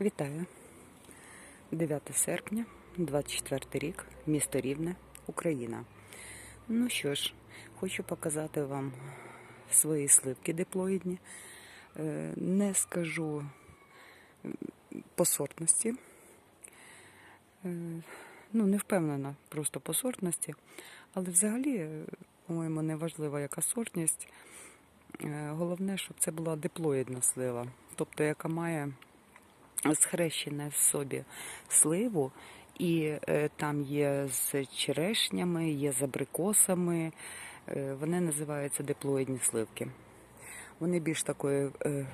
Вітаю. 9 серпня, 24 рік, місто Рівне, Україна. Ну що ж, хочу показати вам свої сливки диплоїдні. Е, Не скажу по сортності. Е, Ну, не впевнена просто по сортності. Але взагалі, е, по-моєму, не важливо, яка сортність. Головне, щоб це була диплоїдна слива, тобто яка має схрещене в собі сливу, і е, там є з черешнями, є з абрикосами. Е, вони називаються диплоїдні сливки. Вони більш такої е,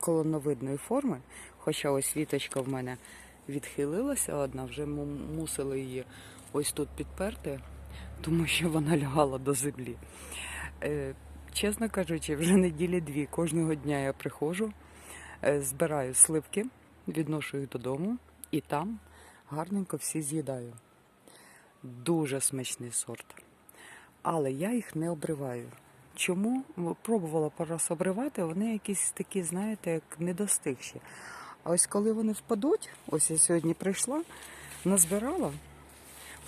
колоновидної форми, хоча ось віточка в мене відхилилася одна, вже му- мусили її ось тут підперти, тому що вона лягала до землі. Чесно кажучи, вже неділі дві кожного дня я приходжу, збираю сливки, відношу їх додому і там гарненько всі з'їдаю. Дуже смачний сорт. Але я їх не обриваю. Чому? Пробувала раз обривати, вони якісь такі, знаєте, як недостигші. А ось коли вони впадуть, ось я сьогодні прийшла, назбирала,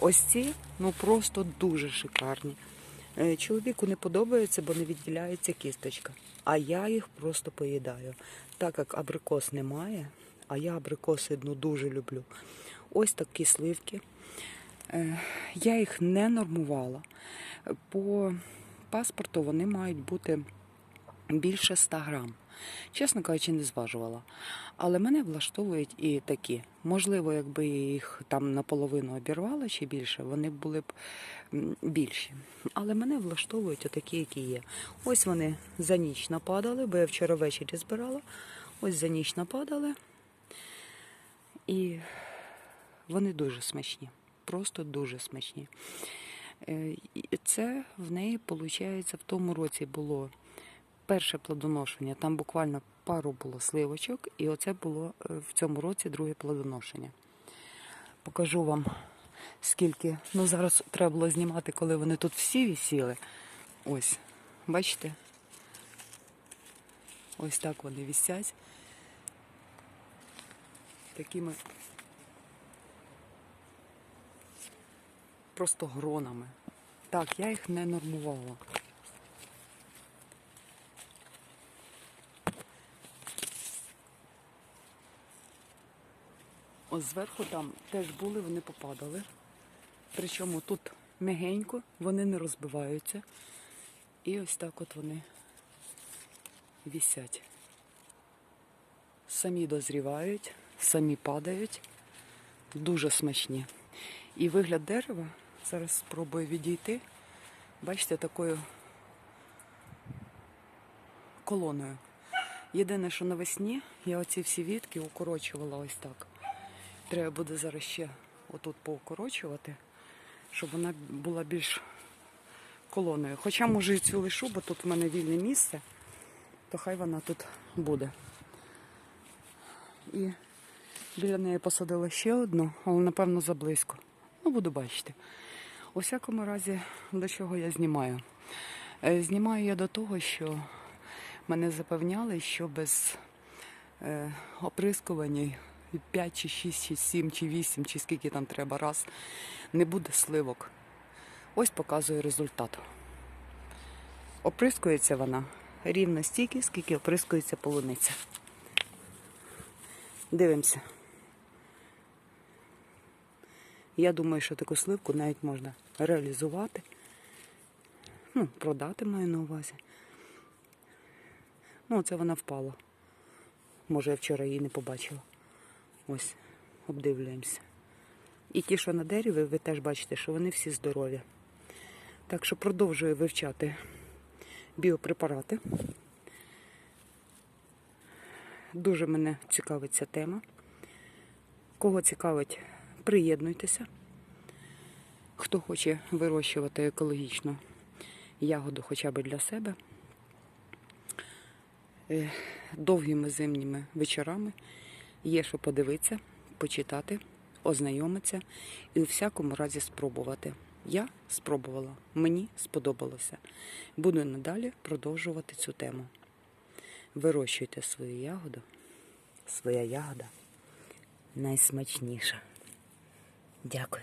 ось ці ну просто дуже шикарні. Е, Чоловіку не подобається, бо не відділяється кісточка. А я їх просто поїдаю. Так як абрикос немає, а я абрикоси ну, дуже люблю. Ось такі сливки. Е, Я їх не нормувала. По паспорту вони мають бути більше 100 грам. Чесно кажучи, не зважувала. Але мене влаштовують і такі. Можливо, якби їх там наполовину обірвала чи більше, вони були б більші. Але мене влаштовують отакі, які є. Ось вони за ніч нападали, бо я вчора ввечері збирала. Ось за ніч нападали. І вони дуже смачні. Просто дуже смачні. Е, Це в неї, виходить, в тому році було перше плодоношення. Там буквально пару було сливочок, і оце було е, в цьому році друге плодоношення. Покажу вам, скільки. Ну, зараз треба було знімати, коли вони тут всі висіли. Ось, бачите? Ось так вони висять. Такими просто гронами. Так, я їх не нормувала. Ось зверху там теж були, вони попадали. Причому тут м'ягенько, вони не розбиваються. І ось так от вони вісять. Самі дозрівають, самі падають. Дуже смачні. І вигляд дерева, зараз спробую відійти. Бачите, такою колоною. Єдине, що навесні я оці всі вітки укорочувала ось так. Треба буде зараз ще отут поукорочувати, щоб вона була більш колоною. Хоча може і цю лишу, бо тут в мене вільне місце, то хай вона тут буде. І біля неї посадила ще одну, але напевно заблизько. Ну, буду бачити. У всякому разі, до чого я знімаю? Е, Знімаю я до того, що мене запевняли, що без е, оприскувань 5 чи 6, чи 7, чи 8, чи скільки там треба раз, не буде сливок. Ось показує результат. Оприскується вона рівно стільки, скільки оприскується полуниця. Дивимося. Я думаю, що таку сливку навіть можна реалізувати. Ну, продати маю на увазі. Ну, це вона впала. Може, я вчора її не побачила. Ось, обдивлюємося. І ті, що на дереві, ви теж бачите, що вони всі здорові. Так що продовжую вивчати біопрепарати. Дуже мене цікавить ця тема. Кого цікавить, приєднуйтеся. Хто хоче вирощувати екологічну ягоду хоча б для себе. Е, Довгими зимніми вечорами є що подивитися, почитати, ознайомитися і у всякому разі спробувати. Я спробувала, мені сподобалося. Буду надалі продовжувати цю тему. Вирощуйте свою ягоду, своя ягода найсмачніша. Дякую.